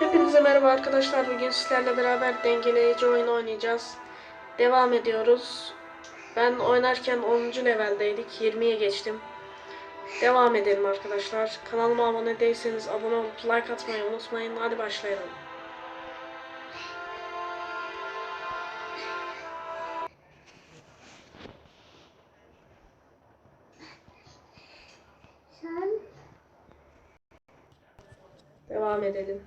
Hepinize merhaba arkadaşlar. Bugün sizlerle beraber dengeleyici oyun oynayacağız. Devam ediyoruz. Ben oynarken 10. leveldeydik. 20'ye geçtim. Devam edelim arkadaşlar. Kanalıma abone değilseniz abone olup like atmayı unutmayın. Hadi başlayalım. Devam edelim.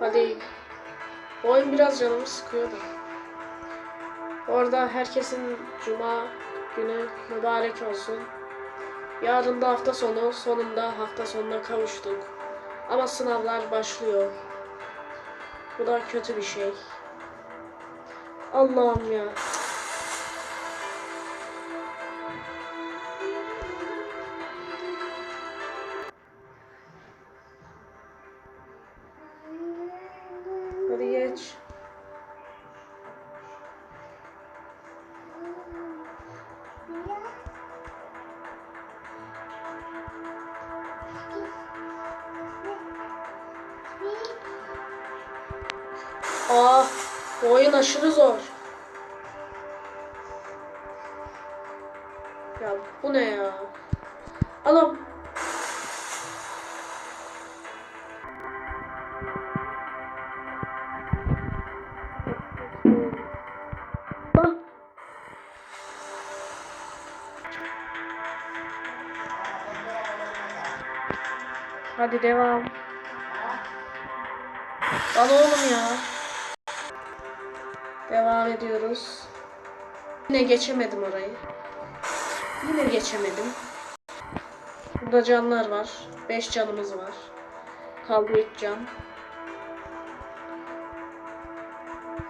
Hadi. Oyun biraz canımı sıkıyor da. Orada herkesin cuma günü mübarek olsun. Yarın da hafta sonu, sonunda hafta sonuna kavuştuk. Ama sınavlar başlıyor. Bu da kötü bir şey. Allah'ım ya. Hadi geç. Aa, bu oyun aşırı zor. Ya bu ne ya? Anam. Hadi devam. Lan oğlum ya. Devam ediyoruz. Yine geçemedim orayı. Yine geçemedim. Burada canlar var. 5 canımız var. Kaldı 3 can.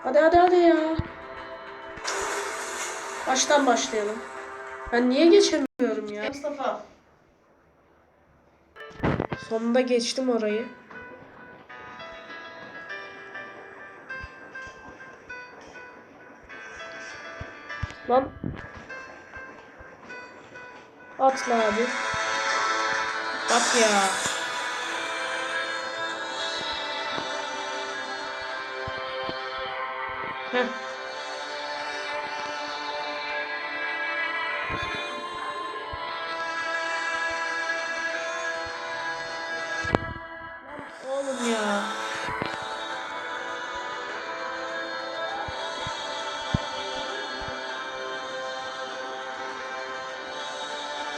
Hadi hadi hadi ya. Baştan başlayalım. Ben niye geçemiyorum ya? Mustafa. Sonunda geçtim orayı. Lan. Atla abi. At ya. Heh.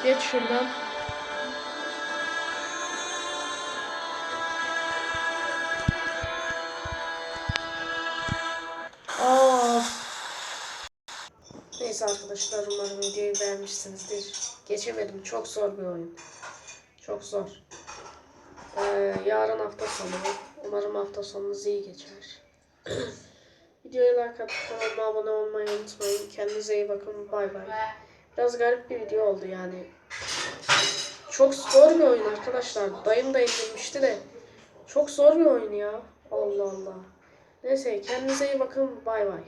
Geç şuradan. Of. Neyse arkadaşlar umarım videoyu beğenmişsinizdir. Geçemedim. Çok zor bir oyun. Çok zor. Ee, yarın hafta sonu. Umarım hafta sonunuz iyi geçer. Videoya like atıp kanalıma abone olmayı unutmayın. Kendinize iyi bakın. Bay bay. Biraz garip bir video oldu yani. Çok zor bir oyun arkadaşlar. Dayım da indirmişti de. Çok zor bir oyun ya. Allah Allah. Neyse kendinize iyi bakın. Bay bay.